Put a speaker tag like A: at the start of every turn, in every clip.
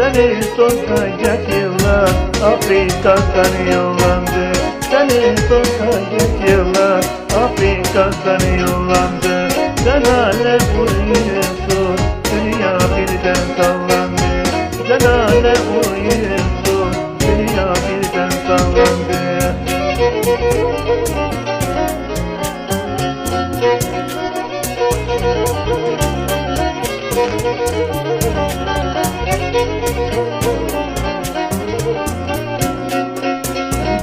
A: Seni sokacak yıllar Afrika Afrika'dan yollandı. Seni sokacak yıllar Afrika'dan yollandı. Sen hala uyuyorsun Dünya birden sallandı. Sen hala uyuyorsun Dünya birden sallandı.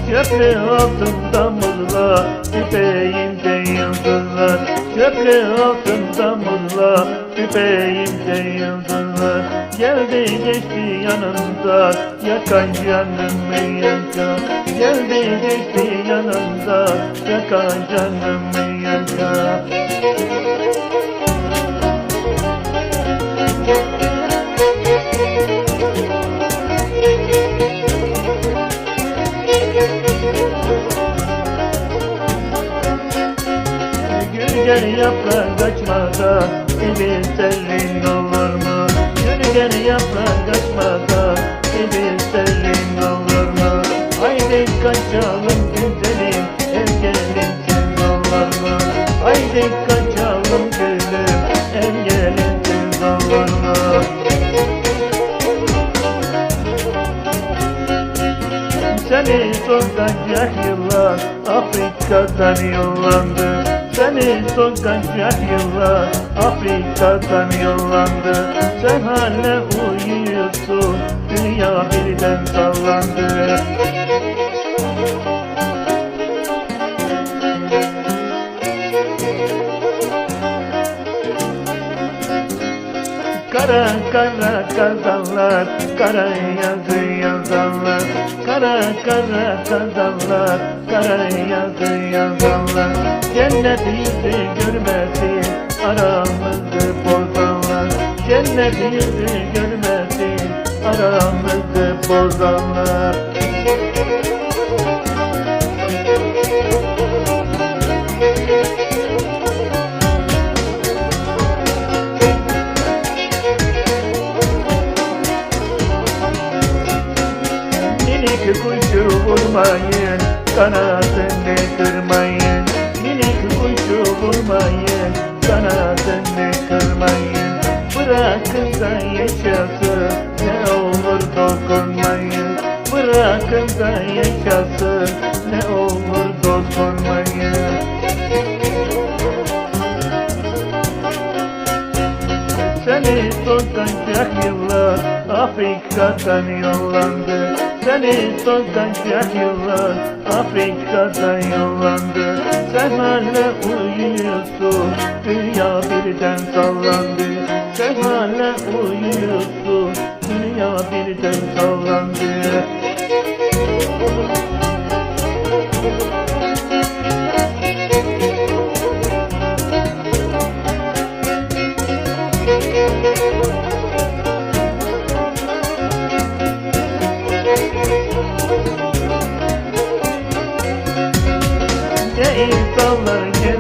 A: Köprü altında mırla Tüfeğimde yıldızlar Köprü altında mırla Tüfeğimde yıldızlar. Geldi geçti yanımda Yakan canımı yakar Geldi geçti yanımda Yakan canımı yakar Gülgen yaprak açmada Gibi serin olur mu? Gülgen yaprak açmada Gibi serin olur mu? Haydi kaçalım güzelim Ev gelin tez olur mu? Haydi kaçalım gülüm Ev gelin tez olur mu? Seni sokacak yıllar Afrika'dan yollandı Seni sokacak yıllar Afrika'dan yollandı. Sen hala uyuyorsun Dünya birden sallandı. Kara kara kazanlar, kara yazı yazanlar Kara kara kazanlar, kara yazı yazanlar Cennet yüzü görmesin, aramızı bozanlar. Cennet yüzü görmesin, aramızı bozanlar Minik kuşu vurmayın, kanadını kırmayın. Minik kuşu vurmayın, kanadını kırmayın. Bırakın da yaşasın, ne olur dokunmayın. Bırakın da yaşasın, ne olur dokunmayın. Seni sokacak yıllar Afrika'dan yollandı Seni sokacak yıllar Afrika'dan yollandı. Hala uyuyorsun Dünya birden sallandı. Hala uyuyorsun Dünya birden sallandı. Ne insanlar